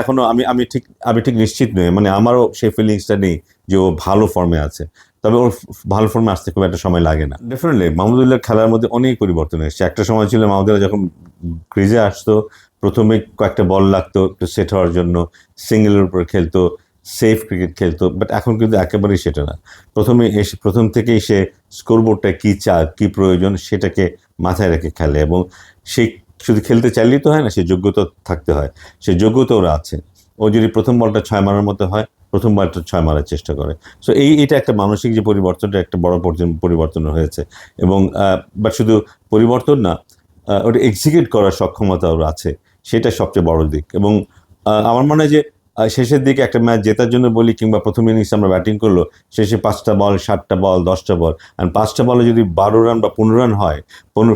এখনও আমি আমি ঠিক আমি ঠিক নিশ্চিত নই। মানে আমারও সেই ফিলিংসটা নেই যে ও ভালো ফর্মে আছে। তবে ওর ভালো ফর্মে আসতে খুব একটা সময় লাগে না। ডেফিনেটলি মাহমুদুল্লাহ খেলার মধ্যে অনেক পরিবর্তন এসেছে। একটা সময় ছিল মাহমুদুল্লাহ যখন ক্রিজে আসতো, প্রথমে কয়েকটা বল লাগতো একটু সেট হওয়ার জন্য সিঙ্গেলের উপর খেলতো সেফ ক্রিকেট খেলতো বাট এখন কিন্তু একেবারেই সেটা না। প্রথমে এসে, প্রথম থেকেই সে স্কোরবোর্ডটা কী চায় কী প্রয়োজন সেটাকে মাথায় রেখে খেলে এবং সেই শুধু খেলতে চাইলেই তো হয় না, সে যোগ্যতা থাকতে হয়, সে যোগ্যতা ওরা আছে। ও যদি প্রথম বলটা ছয় মারার মতো হয়, প্রথম বলটা ছয় মারার চেষ্টা করে। সো এই, এটা একটা মানসিক যে পরিবর্তনটা একটা বড় পরিবর্তন হয়েছে। এবং বাট শুধু পরিবর্তন না ওটা এক্সিকিউট করার সক্ষমতা ওর আছে, সেটা সবচেয়ে বড় দিক। এবং আমার মনে হয় যে শেষের দিকে একটা ম্যাচ জেতার জন্য বলি কিংবা প্রথম ইনিংস আমরা ব্যাটিং করল, শেষে পাঁচটা বল, সাতটা বল, দশটা বল আর পাঁচটা বলে যদি বারো রান বা পনেরো রান হয়, পনেরো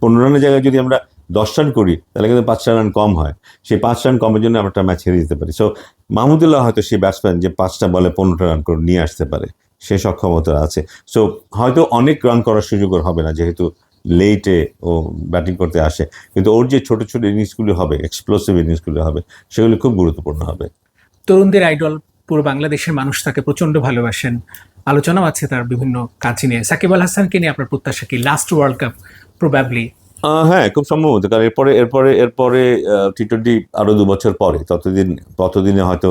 পনেরো রানের জায়গায় যদি আমরা দশ রান করি তাহলে কিন্তু পাঁচটা রান কম হয়। সেই পাঁচ রান কমের জন্য আমরা একটা ম্যাচ হেরে যেতে পারি। সো মাহমুদুল্লাহ হয়তো সেই ব্যাটসম্যান যে পাঁচটা বলে পনেরোটা রান করে নিয়ে আসতে পারে সে সক্ষমতা আছে। সো হয়তো অনেক রান করার সুযোগ হবে না যেহেতু লেটে ও ব্যাটিং করতে আসে। কিন্তু ওর যে ছোট ছোট ইনিংসগুলি হবে এক্সপ্লোসিভ ইনিংসগুলি হবে সেগুলি খুব গুরুত্বপূর্ণ হবে। তরুণদের আইডল পুরো বাংলাদেশের মানুষ তাকে প্রচণ্ড ভালোবাসেন। আলোচনাও আছে তার বিভিন্ন কাজ নিয়ে। সাকিব আল হাসানকে নিয়ে আপনার প্রত্যাশা কি? Last world cup probably ah, হ্যাঁ খুব সম্ভবত। কারণ এরপরে এরপরে এরপরে টি টোয়েন্টি আরও দু বছর পরে, ততদিন, ততদিনে হয়তো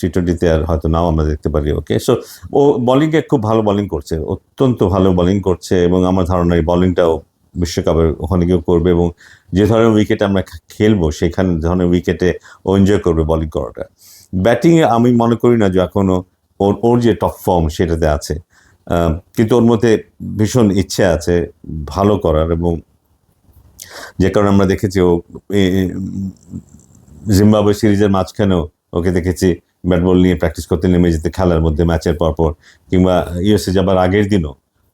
টি টোয়েন্টিতে আর হয়তো নাও আমরা দেখতে পারি ওকে সো ও বলিংয়ে খুব ভালো বলিং করছে, অত্যন্ত ভালো বলিং করছে এবং আমার ধারণা এই বলিংটাও বিশ্বকাপের ওখানে গিয়েও করবে এবং যে ধরনের উইকেটে আমরা খেলব, সেখানে ধরনের উইকেটে ও এনজয় করবে বলিং করাটা। ব্যাটিংয়ে আমি মনে করি না যে এখনও ওর ওর যে টপ ফর্ম সেটাতে আছে। কিন্তু ওর মধ্যে ভীষণ ইচ্ছে আছে ভালো করার এবং যে কারণে আমরা দেখেছি ও জিম্বাবুয়ে সিরিজের মাঝখানেও ওকে দেখেছি ব্যাট বল নিয়ে প্র্যাকটিস করতে নেমে যেতে খেলার মধ্যে ম্যাচের পরপর। কিংবা ইউএসএ যাবার আগের দিনও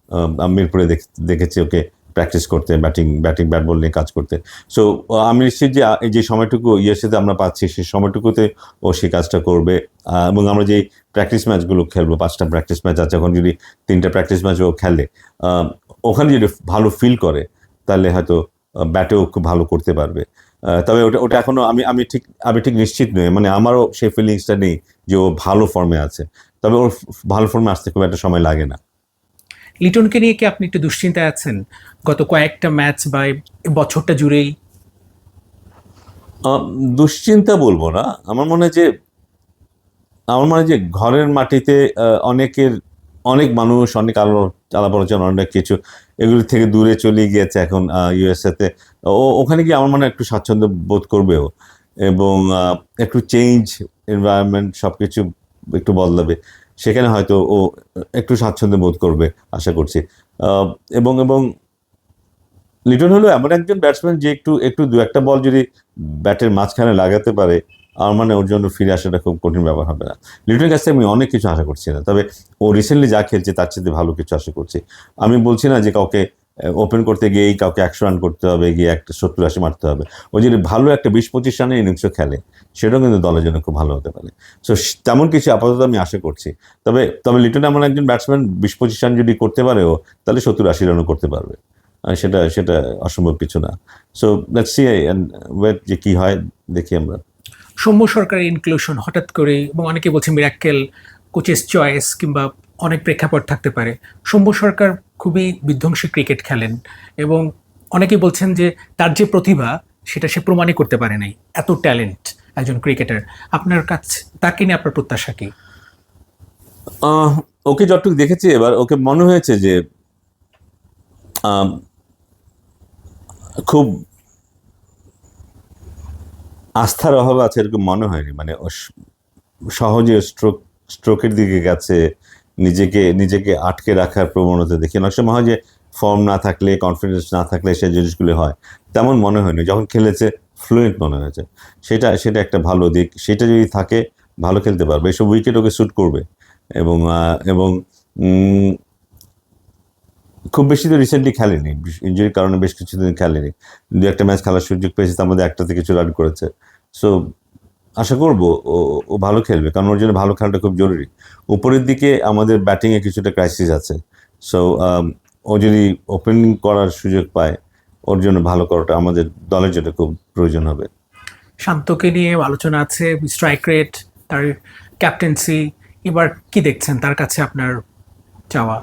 আহ, মিরপুরে দেখেছি ওকে প্র্যাকটিস করতে ব্যাটিং ব্যাটিং ব্যাট বল নিয়ে কাজ করতে। সো আমি নিশ্চিত যে এই যে সময়টুকু ইউএসএতে আমরা পাচ্ছি সেই সময়টুকুতে ও সেই কাজটা করবে। এবং আমরা যে প্র্যাকটিস ম্যাচগুলো খেলব পাঁচটা প্র্যাকটিস ম্যাচ আছে এখন যদি তিনটা প্র্যাকটিস ম্যাচ ও খেলে ওখানে যদি ভালো ফিল করে তাহলে হয়তো ব্যাটেও খুব ভালো করতে পারবে। তবে ওটা ওটা এখনও আমি আমি ঠিক আমি ঠিক নিশ্চিত নই। মানে আমারও সেই ফিলিংসটা নেই যে ও ভালো ফর্মে আছে। তবে ওর ভালো ফর্মে আসতে খুব একটা সময় লাগে না। লিটনকে নিয়ে কি আপনি একটু দুশ্চিন্তায় আছেন? গত কয়েকটা ম্যাচ বা বছরটা জুড়েই? দুশ্চিন্তা বলব না। আমার মনে হয় যে আমার মনে হয় যে ঘরের মাটিতে অনেকের অনেক মানুষ অনেক আলো আলাপ আলোচনা অনেক কিছু এগুলি থেকে দূরে চলে গিয়েছে এখন ইউএসএতে ও, ওখানে গিয়ে আমার মনে একটু স্বাচ্ছন্দ্য বোধ করবেও এবং একটু চেঞ্জ এনভায়রনমেন্ট সব কিছু একটু বদলাবে। সেখানে হয়তো ও একটু স্বাচ্ছন্দ্য বোধ করবে, আশা করছি। এবং এবং লিটন হলো এমন একজন ব্যাটসম্যান যে একটু একটু দু একটা বল যদি ব্যাটের মাঝখানে লাগাতে পারে আমার মানে ওর জন্য ফিরে আসাটা খুব কঠিন ব্যাপার হবে না। লিটনের কাছে আমি অনেক কিছু আশা করছি না, তবে ও রিসেন্টলি যা খেলছে তার চেয়ে ভালো কিছু আশা করছি। আমি বলছি না যে কাউকে ওপেন করতে গিয়েই কাউকে একশো রান করতে হবে, গিয়ে একটা সত্তর, আশি মারতে হবে। ও যদি ভালো একটা বিশ পঁচিশ রানের ইনিংসও খেলে, সেটাও কিন্তু দলের জন্য খুব ভালো হতে পারে। সো, তেমন কিছু আপাতত আমি আশা করছি। তবে তবে লিটন এমন একজন ব্যাটসম্যান বিশ পঁচিশ রান যদি করতে পারে ও, তাহলে সত্তর, আশি রানও করতে পারবে। সেটা সেটা অসম্ভব কিছু না। So let's see I and wait যে কী হয়, দেখি আমরা। সৌম্য সরকারের ইনক্লুশন হঠাৎ করে এবং অনেকে বলছে মিরাক্কেল কোচেস চয়েস কিংবা অনেক প্রেক্ষাপট থাকতে পারে। সৌম্য সরকার খুবই বিধ্বংসী ক্রিকেট খেলেন এবং অনেকে বলছেন যে তার যে প্রতিভা, সেটা সে প্রমাণই করতে পারে নাই। এত ট্যালেন্ট একজন ক্রিকেটার আপনার কাছে তাকে নিয়ে আপনার প্রত্যাশা কি? ওকে যতটুকু দেখেছি এবার, ওকে মনে হয়েছে যে খুব আস্থার অভাব আছে এরকম মনে হয়নি। মানে সহজে স্ট্রোক স্ট্রোকের দিকে গেছে, নিজেকে নিজেকে আটকে রাখার প্রবণতা দেখি। অনেক সময় হয় যে ফর্ম না থাকলে কনফিডেন্স না থাকলে সেই জিনিসগুলো হয়। তেমন মনে হয়নি। যখন খেলেছে ফ্লুয়েন্ট মনে হয়েছে। সেটা সেটা একটা ভালো দিক। সেটা যদি থাকে, ভালো খেলতে পারবে। এসব উইকেট ওকে শ্যুট করবে। এবং এবং খুব বেশি তো রিসেন্টলি খেলেনি ইঞ্জুরির কারণে বেশ কিছুদিন খেলেনি। দু একটা ম্যাচ খেলার সুযোগ পেয়েছে তার মধ্যে একটাতে কিছু রান করেছে। সো আশা করব ও ভালো খেলবে, কারণ ওর জন্য ভালো খেলাটা খুব জরুরি। উপরের দিকে আমাদের ব্যাটিংয়ে কিছুটা ক্রাইসিস আছে। সো ও যদি ওপেনিং করার সুযোগ পায়, ওর জন্য ভালো করাটা আমাদের দলের জন্য খুব প্রয়োজন হবে। শান্তকে নিয়ে আলোচনা আছে স্ট্রাইক রেট তার ক্যাপ্টেন্সি এবার কি দেখছেন তার কাছে আপনার চাওয়া?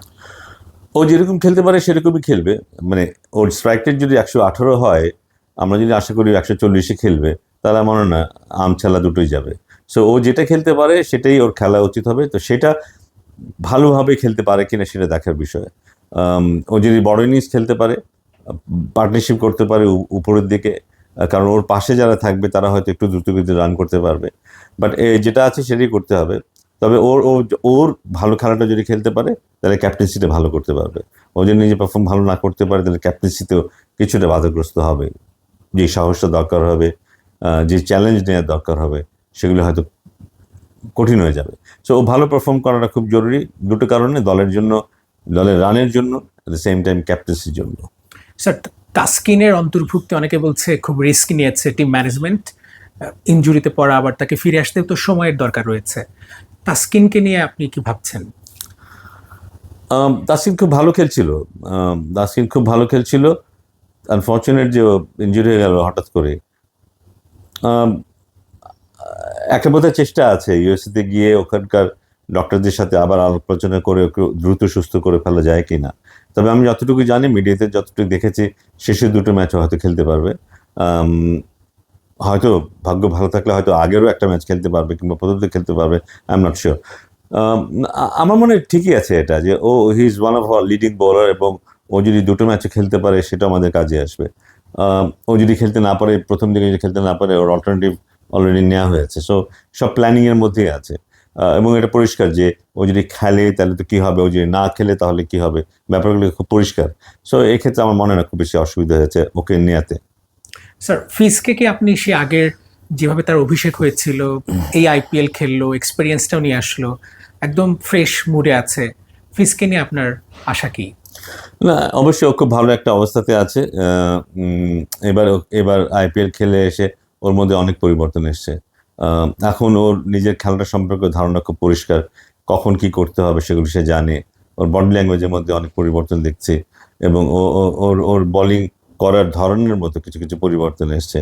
ও যেরকম খেলতে পারে, সেরকমই খেলবে। মানে ওর স্ট্রাইক রেট যদি একশো আঠারো হয়, আমরা যদি আশা করি একশো চল্লিশে খেলবে, তাহলে আমার না আম খেলা দুটোই যাবে। সো ও যেটা খেলতে পারে, সেটাই ওর খেলা উচিত হবে। তো সেটা ভালোভাবে খেলতে পারে কিনা সেটা দেখার বিষয়। ও যদি বড় ইনিংস খেলতে পারে পার্টনারশিপ করতে পারে উপরের দিকে কারণ ওর পাশে যারা থাকবে, তারা হয়তো একটু দ্রুতগতিতে রান করতে পারবে। বাট যেটা আছে, সেটাই করতে হবে। তবে ওর ওর ভালো খেলাটা যদি খেলতে পারে, তাহলে ক্যাপ্টেন্সিটা ভালো করতে পারবে। ও যদি নিজে পারফর্ম ভালো না করতে পারে, তাহলে ক্যাপ্টেন্সিতেও কিছুটা বাধাগ্রস্ত হবে। যে সাহসটা দরকার হবে যে চ্যালেঞ্জ নেওয়ার দরকার হবে, সেগুলো হয়তো কঠিন হয়ে যাবে। সো ও ভালো পারফর্ম করাটা খুব জরুরি। দুটো কারণে, দলের জন্য, দলের রানের জন্য অ্যাট দ্য সেম টাইম ক্যাপ্টেন্সির জন্য। স্যার তাস্কিনের অন্তর্ভুক্তি, অনেকে বলছে খুব রিস্ক নিয়েছে টিম ম্যানেজমেন্ট ইনজুরিতে পড়া, আবার তাকে ফিরে আসতেও তো সময়ের দরকার রয়েছে। তাস্কিনকে নিয়ে আপনি কি ভাবছেন? তাসকিন খুব ভালো খেলছিল। তাসকিন খুব ভালো খেলছিল। আনফর্চুনেট যে ইঞ্জুরি হয়ে গেল হঠাৎ করে। একটা বোধহয় চেষ্টা আছে ইউএসএতে গিয়ে ওখানকার ডক্টরদের সাথে আবার আলোচনা করে ওকে দ্রুত সুস্থ করে ফেলা যায় কি না তবে আমি যতটুকু জানি মিডিয়াতে যতটুকু দেখেছি, শেষের দুটো ম্যাচও হয়তো খেলতে পারবে। হয়তো ভাগ্য ভালো থাকলে হয়তো আগেরও একটা ম্যাচ খেলতে পারবে কিংবা প্রথমতে খেলতে পারবে আই এম নট শিওর আমার মনে ঠিকই আছে এটা যে, ও he is one of our leading bowler এবং ও যদি দুটো ম্যাচে খেলতে পারে সেটা আমাদের কাজে আসবে। ও যদি খেলতে না পারে, প্রথম দিকে যদি খেলতে না পারে, ওর অল্টারনেটিভ অলরেডি নেওয়া হয়েছে। সো সব প্ল্যানিংয়ের মধ্যেই আছে। এবং এটা পরিষ্কার যে, ও যদি খেলে তাহলে তো কী হবে? ও যদি না খেলে তাহলে কী হবে? ব্যাপারগুলো খুব পরিষ্কার। সো এক্ষেত্রে আমার মনে হয় না খুব বেশি অসুবিধা হয়েছে ওকে নেওয়াতে স্যার ফিসকে কি আপনি সে আগের যেভাবে তার অভিষেক হয়েছিল, এই আইপিএল খেললো এক্সপিরিয়েন্সটাও নিয়ে আসলো, একদম ফ্রেশ মুডে আছে ফিসকে নিয়ে আপনার আশা কি? না, অবশ্যই ও খুব ভালো একটা অবস্থাতে আছে এবার এবার আইপিএল খেলে এসে ওর মধ্যে অনেক পরিবর্তন এসছে এখন ওর নিজের খেলাটা সম্পর্কে ধারণা খুব পরিষ্কার, কখন কি করতে হবে সেগুলো সে জানে, ওর বডি ল্যাঙ্গুয়েজের মধ্যে অনেক পরিবর্তন দেখছে, এবং ওর ওর বোলিং করার ধরনের মতো কিছু কিছু পরিবর্তন এসছে।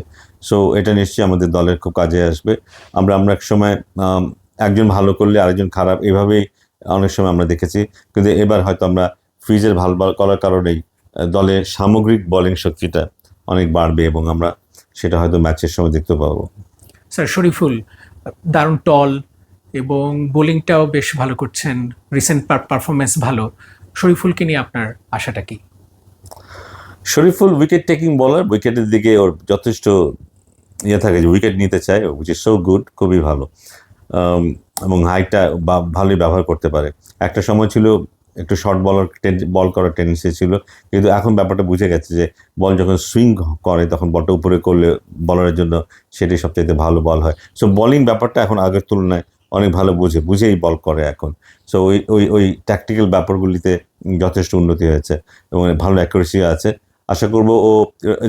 সো এটা নিশ্চয়ই আমাদের দলের খুব কাজে আসবে। আমরা আমরা এক সময় একজন ভালো করলে আরেকজন খারাপ, এভাবেই অনেক সময় আমরা দেখেছি। কিন্তু এবার হয়তো আমরা ফ্রিজের ভালো করার কারণেই দলের সামগ্রিক বোলিং শক্তিটা অনেক বাড়বে এবং আমরা সেটা হয়তো ম্যাচের সময় দেখতে পাবো। স্যার শরীফুল, দারুণ টল এবং বোলিংটাও বেশ ভালো করছেন। রিসেন্ট পারফরমেন্স ভালো। শরীফুলকে নিয়ে আপনার আশাটা কি? শরীফুল উইকেট টেকিং বলার উইকেটের দিকে ওর যথেষ্ট ইয়ে থাকে যে উইকেট নিতে চায় উইচ ইজ সো গুড খুবই ভালো। এবং হাইটটা ভালোই ব্যবহার করতে পারে। একটা সময় ছিল একটু শর্ট বলার বল করার টেন্ডেন্সি ছিল, কিন্তু এখন ব্যাপারটা বুঝে গেছে যে বল যখন সুইং করে, তখন বলটা উপরে করলে বলারের জন্য সেটাই সবচেয়ে ভালো বল হয়। সো বলিং ব্যাপারটা এখন আগের তুলনায় অনেক ভালো বুঝে, বুঝেই বল করে এখন। সো ওই ওই ওই ট্যাকটিক্যাল ব্যাপারগুলিতে যথেষ্ট উন্নতি হয়েছে এবং ভালো অ্যাকুরেসি আছে। আশা করব ও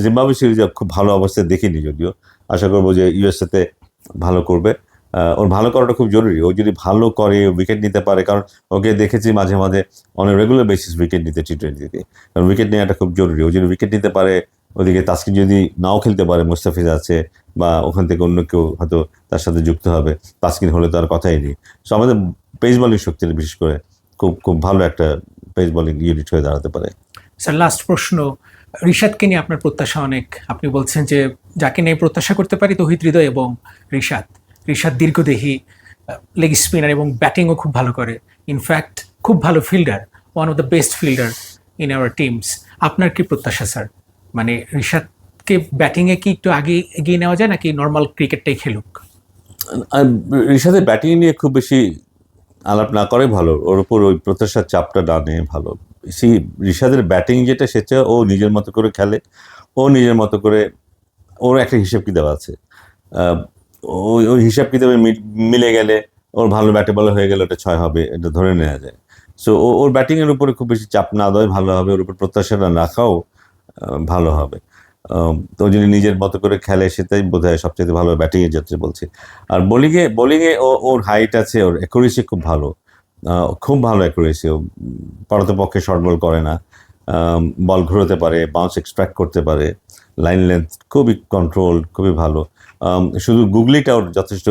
জিম্বাবুয়ে সিরিজে খুব ভালো অবস্থায় দেখিনি যদিও। আশা করব যে ইউএসএতে ভালো করবে। ওর ভালো করাটা খুব জরুরি। ও যদি ভালো করে উইকেট নিতে পারে, কারণ ওকে দেখেছি মাঝে মাঝে অনেক রেগুলার বেসিস উইকেট নিতে টি টোয়েন্টিতে কারণ উইকেট নেওয়াটা খুব জরুরি। ও যদি উইকেট নিতে পারে, ওদিকে তাস্কিন যদি নাও খেলতে পারে, মুস্তাফিজ আছে, বা ওখান থেকে অন্য কেউ হয়তো তার সাথে যুক্ত হবে, তাস্কিন হলে তো আর কথাই নেই। সো আমাদের পেস বলিং শক্তিটা বিশেষ করে খুব খুব ভালো একটা পেস বলিং ইউনিট হয়ে দাঁড়াতে পারে। স্যার লাস্ট প্রশ্ন। রিশাদকে নিয়ে আপনার প্রত্যাশা অনেক। আপনি বলছেন যে, যাকে নিয়ে প্রত্যাশা করতে পারি তহিদ হৃদয় এবং রিশাদ। রিশাদ দীর্ঘদেহী লেগ স্পিনার এবং ব্যাটিংও খুব ভালো করে। ইনফ্যাক্ট খুব ভালো fielder one of the best fielder in our teams আপনার কি প্রত্যাশা স্যার মানে রিশাদকে ব্যাটিংয়ে কি একটু আগে এগিয়ে নেওয়া যায় নাকি নর্মাল ক্রিকেটটাই খেলুক? ঋষাদের ব্যাটিং নিয়ে খুব বেশি আলাপ না করে ভালো। ওর উপর ওই প্রত্যাশার চাপটা না নিয়ে ভালো। সেই ঋষাদের ব্যাটিং যেটা সেটা ও নিজের মতো করে খেলে। ও নিজের মতো করে ওর একটা হিসেব কিতাব আছে। ওই ওই হিসাব কিতাবে মিলে গেলে ওর ভালো ব্যাটে বলা হয়ে গেলে ওটা ছয় হবে এটা ধরে নেওয়া যায়। সো ও ওর ব্যাটিংয়ের উপরে খুব বেশি চাপ না দেওয়াই ভালো হবে ওর উপর প্রত্যাশাটা রাখাও আহ, ভালো হবে। তো যদি নিজের মতো করে খেলে সেটাই বোধ হয় সবচেয়ে ভালো ব্যাটিংয়ের যাচ্ছে বলছি। আর বোলিংয়ে বোলিংয়ে ও ওর হাইট আছে ওর অ্যাকুরেসি খুব ভালো। খুব ভালো অ্যাকুরেসি ও পক্ষে শর্ট বল করে না। বল ঘুরোতে পারে বাউন্স এক্সট্রাক্ট করতে পারে। লাইন লেন্থ খুবই কন্ট্রোল খুবই ভালো। শুধু গুগলিটা ওর যথেষ্ট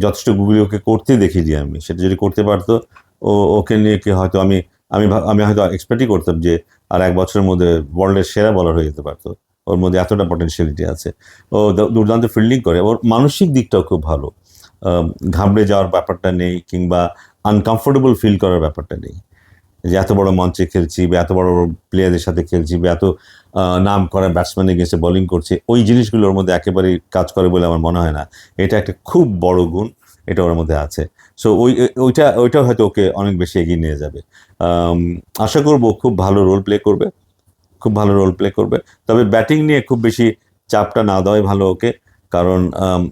যথেষ্ট গুগলি ওকে করতে দেখিনি আমি। সেটা যদি করতে পারতো, ও, ওকে নিয়ে কি হয়তো আমি আমি আমি হয়তো এক্সপেক্টই করতাম যে আর এক বছরের মধ্যে ওয়ার্ল্ডের সেরা বলার হয়ে যেতে পারতো। ওর মধ্যে এতটা পটেনশিয়ালিটি আছে। ও দুর্দান্ত ফিল্ডিং করে। ওর মানসিক দিকটাও খুব ভালো। ঘাবড়ে যাওয়ার ব্যাপারটা নেই কিংবা আনকমফোর্টেবল ফিল করার ব্যাপারটা নেই। যে এত বড় মঞ্চে খেলছি বা এত বড় প্লেয়ারদের সাথে খেলছি বা এত নাম করা ব্যাটসম্যানের গেছে বোলিং করছে, ওই জিনিসগুলোর মধ্যে একেবারেই কাজ করে বলে আমার মনে হয় না। এটা একটা খুব বড় গুণ, এটা ওর মধ্যে আছে। সো ওই, ওইটা ওইটা হয়তো ওকে অনেক বেশি এগিয়ে নিয়ে যাবে। আশা করব খুব ভালো রোল প্লে করবে, খুব ভালো রোল প্লে করবে। তবে ব্যাটিং নিয়ে খুব বেশি চাপটা না দেওয়াই ভালো ওকে। কারণ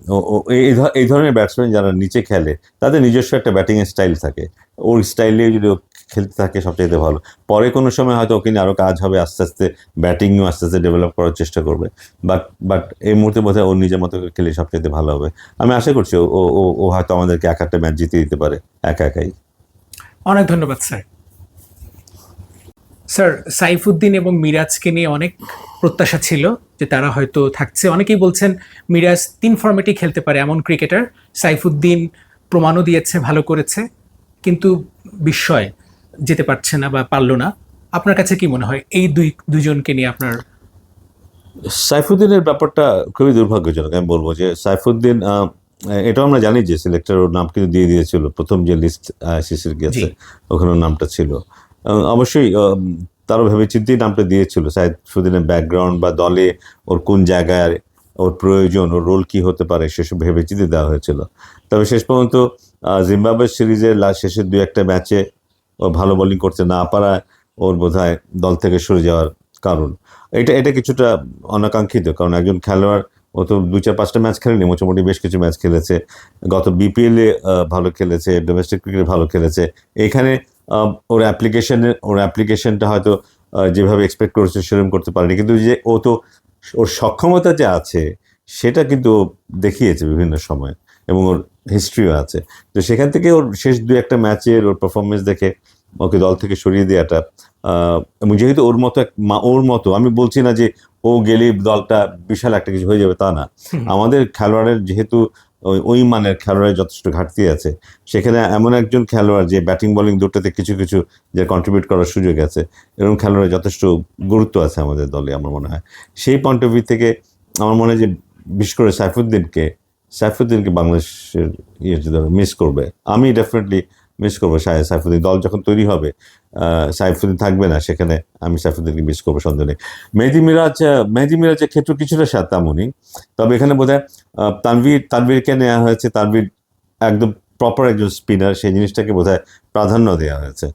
ও- ও- এই ধরনের ব্যাটসম্যান যারা নিচে খেলে, তাদের নিজস্ব একটা ব্যাটিংয়ের স্টাইল থাকে। ওর স্টাইলে যদি ও খেলতে থাকে সবচেয়ে ভালো। পরে কোনো সময় হয়তো ওকে নিয়ে আরও কাজ হবে, আস্তে আস্তে ব্যাটিংও আস্তে আস্তে ডেভেলপ করার চেষ্টা করবে। বাট বাট এই মুহূর্তে বোধহয় ওর নিজের মতো খেলে সবচেয়ে ভালো হবে। আমি আশা করছি ও, ও- ও ও হয়তো আমাদেরকে এক একটা ম্যাচ জিতে দিতে পারে, একা একাই। অনেক ধন্যবাদ, স্যার। স্যার সাইফুদ্দিন এবং মিরাজকে নিয়ে অনেক প্রত্যাশা ছিল যে তারা হয়তো থাকছে। অনেকেই বলছেন মিরাজ তিন ফর্মেটই খেলতে পারে এমন ক্রিকেটার। সাইফুদ্দিন প্রমাণও দিয়েছে ভালো করেছে কিন্তু বিস্ময় যেতে পারছে না বা পারল না। আপনার কাছে কি মনে হয় এই দুই দুজনকে নিয়ে আপনার? সাইফুদ্দিনের ব্যাপারটা খুবই দুর্ভাগ্যজনক। আমি বলব যে সাইফুদ্দিন এটাও আমরা জানি যে সিলেক্টর ওর নাম কিন্তু দিয়ে দিয়েছিল। প্রথম যে লিস্ট আইসিসির গেছে ওখানে নামটা ছিল। অবশ্যই আহ, তারও ভেবে চিন্তেই নামটা দিয়েছিল। সাইফুদ্দিনের ব্যাকগ্রাউন্ড বা দলে ওর কোন জায়গায় ওর প্রয়োজন ওর রোল কি হতে পারে সেসব ভেবে চিন্তে দেওয়া হয়েছিল। তবে শেষ পর্যন্ত জিম্বাবুয়ে সিরিজের লাস্ট শেষের দু একটা ম্যাচে ও ভালো বোলিং করতে না পারায় ওর বোধহয় দল থেকে সরে যাওয়ার কারণ। এটা এটা কিছুটা অনাকাঙ্ক্ষিত কারণ একজন খেলোয়াড় ও তো দু চার পাঁচটা ম্যাচ খেলেনি মোটামুটি বেশ কিছু ম্যাচ খেলেছে। গত বিপিএলে ভালো খেলেছে ডোমেস্টিক ক্রিকেটে ভালো খেলেছে। এখানে ওর অ্যাপ্লিকেশনের ওর অ্যাপ্লিকেশনটা হয়তো যেভাবে এক্সপেক্ট করেছে সেরকম করতে পারেনি। কিন্তু যে ও তো ওর সক্ষমতা যে আছে সেটা কিন্তু দেখিয়েছে বিভিন্ন সময় এবং ওর হিস্ট্রিও আছে। তো সেখান থেকে ওর শেষ দু একটা ম্যাচের ওর পারফরমেন্স দেখে ওকে দল থেকে সরিয়ে দেওয়াটা এবং যেহেতু ওর মতো এক মা- ওর মতো আমি বলছি না যে ও গেলেই দলটা বিশাল একটা কিছু হয়ে যাবে তা না। আমাদের খেলোয়াড়ের যেহেতু ওই- ওই মানের খেলোয়াড়ের যথেষ্ট ঘাটতি আছে। সেখানে এমন একজন খেলোয়াড় যে ব্যাটিং বোলিং দুটোতে কিছু কিছু যে কন্ট্রিবিউট করার সুযোগ আছে, এরকম খেলোয়াড়ের যথেষ্ট গুরুত্ব আছে আমাদের দলে আমার মনে হয়। সেই পয়েন্ট অফ ভিউ থেকে আমার মনে হয় যে বিশেষ করে সাইফুদ্দিনকে সাইফুদ্দিনকে বাংলাদেশের ইয়ে মিস করবে। আমি ডেফিনেটলি মিস করব। সাই সাইফুদ্দিন দল যখন তৈরি হবে সাইফুদ্দিন থাকবে না, সেখানে আমি সাইফুদ্দিনকে মিস করব, সন্দেহ নেই। মেহেদি মিরাজ মেহেদি মিরাজের ক্ষেত্রে কিছুটা সাথে তেমনই তবে এখানে বোধ হয় তানভীর তানভীরকে নেওয়া হয়েছে, তানভীর একদম প্রপার একজন স্পিনার সেই জিনিসটাকে বোধ প্রাধান্য দেওয়া হয়েছে।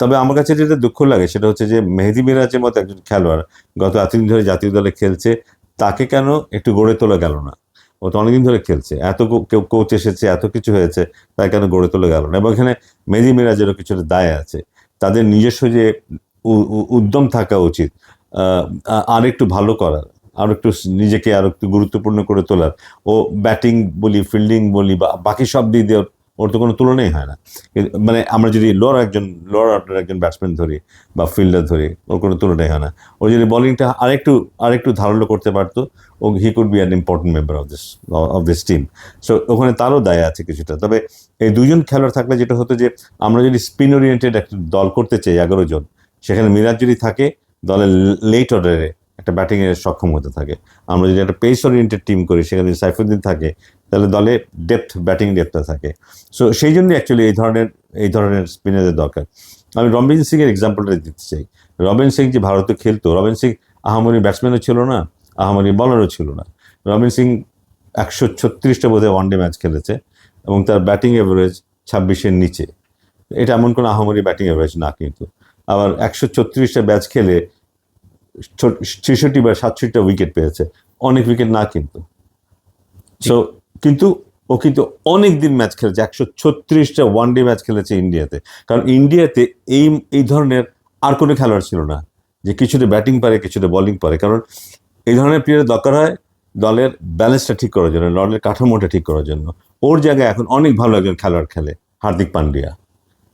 তবে আমার কাছে যেটা দুঃখ লাগে, সেটা হচ্ছে যে মেহেদি মিরাজের মতো একজন খেলোয়াড় গত এতদিন ধরে জাতীয় দলে খেলছে, তাকে কেন একটু গড়ে তোলা গেল না? ও তো অনেকদিন ধরে খেলছে। এত কেউ কোচ এসেছে, এত কিছু হয়েছে, তাই কেন গড়ে তোলা গেল না? এবং এখানে মেহেদি মিরাজেরও কিছুটা দায় আছে। তাদের নিজস্ব যে উদ্যম থাকা উচিত আর একটু ভালো করার, আর একটু নিজেকে আর একটু গুরুত্বপূর্ণ করে তোলার। ও ব্যাটিং বলি, ফিল্ডিং বলি, বা, বাকি সব দিক দিয়ে ওর- তো কোনো তুলনাই হয় না। মানে আমরা যদি লোয়ার একজন লোয়ার অর্ডার একজন ব্যাটসম্যান ধরি বা ফিল্ডার ধরি, ওর কোনো তুলনাই হয় না। ও যদি বোলিংটা আরেকটু আরেকটু ধারালো করতে পারতো, ও he could be an important member of this of this team so ওখানে তারও দায় আছে কিছুটা। তবে এই দুজন খেলোয়াড় থাকলে যেটা হতো যে, আমরা যদি স্পিন ওরিয়েন্টেড একটা দল করতে চাই এগারো জন, সেখানে মিরাজ যদি থাকে, দলের লেট অর্ডারে একটা ব্যাটিংয়ের সক্ষম হতে থাকে। আমরা যদি একটা পেস ওরিয়েন্টেড টিম করি, সেখানে যদি সাইফুদ্দিন থাকে তাহলে দলে ডেপথ ব্যাটিং ডেপথটা থাকে। সো সেই জন্যই অ্যাকচুয়ালি এই ধরনের এই ধরনের স্পিনারদের দরকার। আমি রবিন সিং এর এক্সাম্পলটা দিতে চাই। রবিন সিং যে ভারতে খেলতো রবিন সিং আহামরি ব্যাটসম্যানও ছিল না আহামরি বলারও ছিল না। রবিন সিং একশো ছত্রিশটা বোধহয় ওয়ানডে ম্যাচ খেলেছে এবং তার ব্যাটিং এভারেজ ছাব্বিশের নিচে। এটা এমন কোনো আহামরি ব্যাটিং এভারেজ না কিন্তু। আবার একশো ছত্রিশটা ব্যাচ খেলে ছেষট্টি বা সাতষট্টিটা উইকেট পেয়েছে। অনেক উইকেট না কিন্তু। সো কিন্তু ও কিন্তু অনেক দিন ম্যাচ খেলেছে, একশো ছত্রিশটা ওয়ান ডে ম্যাচ খেলেছে ইন্ডিয়াতে। কারণ ইন্ডিয়াতে এই এই ধরনের আর কোনো খেলোয়াড় ছিল না, যে কিছুটা ব্যাটিং পারে, কিছুটা বোলিং পারে। কারণ এই ধরনের প্লেয়ার দরকার হয় দলের ব্যালেন্সটা ঠিক করার জন্য, দলের কাঠামোটা ঠিক করার জন্য। ওর জায়গায় এখন অনেক ভালো একজন খেলোয়াড় খেলে, হার্দিক পান্ডিয়া।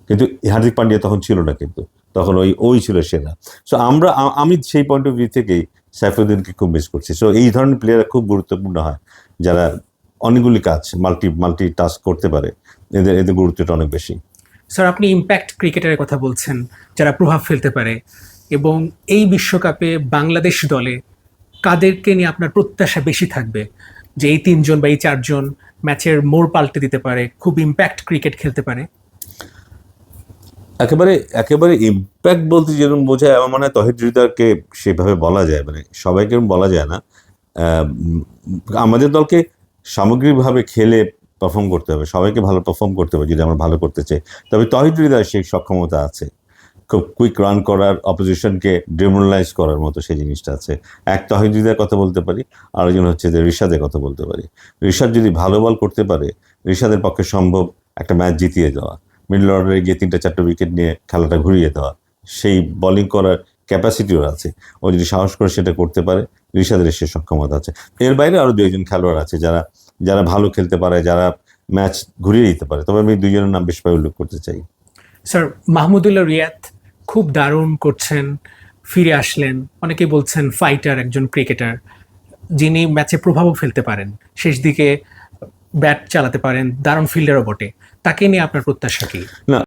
কিন্তু হার্দিক পান্ডিয়া তখন ছিল না কিন্তু, তখন ওই ওই ছিল সেরা সো আমরা আমি সেই পয়েন্ট অফ ভিউ থেকেই সাইফুদ্দিনকে খুব মিস করছি। সো এই ধরনের প্লেয়াররা খুব গুরুত্বপূর্ণ হয়, যারা অনেকগুলি কাজ মাল্টি মাল্টি টাস্ক করতে পারে। এদের এদের গুরুত্বটা অনেক বেশি। স্যার আপনি ইম্প্যাক্ট ক্রিকেটারের কথা বলছেন যারা প্রভাব ফেলতে পারে। এবং এই বিশ্বকাপে বাংলাদেশ দলে কাদেরকে নিয়ে আপনার প্রত্যাশা বেশি থাকবে? যে এই তিনজন বা এই চারজন ম্যাচের মোড় পাল্টে দিতে পারে খুব ইম্প্যাক্ট ক্রিকেট খেলতে পারে? একেবারে একেবারে ইম্প্যাক্ট বলতে যেরকম বোঝায় আমার মনে হয় তহিদ সেভাবে বলা যায় মানে সবাইকে বলা যায় না। আমাদের দলকে সামগ্রিকভাবে খেলে পারফর্ম করতে হবে, সবাইকে ভালো পারফর্ম করতে হবে যদি আমরা ভালো করতে চাই। তবে তহিদ হৃদয় সেই সক্ষমতা আছে। খুব কুইক রান করার অপোজিশনকে ডিমোরালাইজ করার মতো সেই জিনিসটা আছে। এক তহিদ হৃদয়ের কথা বলতে পারি, আরেকজন হচ্ছে যে ঋষাদের কথা বলতে পারি। ঋষাদ যদি ভালো বল করতে পারে ঋষাদের পক্ষে সম্ভব একটা ম্যাচ জিতিয়ে যাওয়া মিডল অর্ডারে গিয়ে তিনটা চারটে উইকেট নিয়ে খেলাটা ঘুরিয়ে দেওয়া। সেই বোলিং করার ক্যাপাসিটি ওর আছে। ও যদি সাহস করে সেটা করতে পারে ঋষাদের সে সক্ষমতা আছে। এর বাইরে আরও দু একজন খেলোয়াড় আছে যারা যারা ভালো খেলতে পারে যারা ম্যাচ ঘুরিয়ে দিতে পারে। তবে আমি দুইজনের নাম বেশ উল্লেখ করতে চাই। স্যার মাহমুদুল্লাহ রিয়াদ খুব দারুণ করছেন ফিরে আসলেন। অনেকেই বলছেন ফাইটার একজন ক্রিকেটার যিনি ম্যাচে প্রভাবও ফেলতে পারেন শেষ দিকে ব্যাট চালাতে পারেন দারুণ ফিল্ডারও বটে। তাকে নিয়ে আপনার প্রত্যাশা কি? না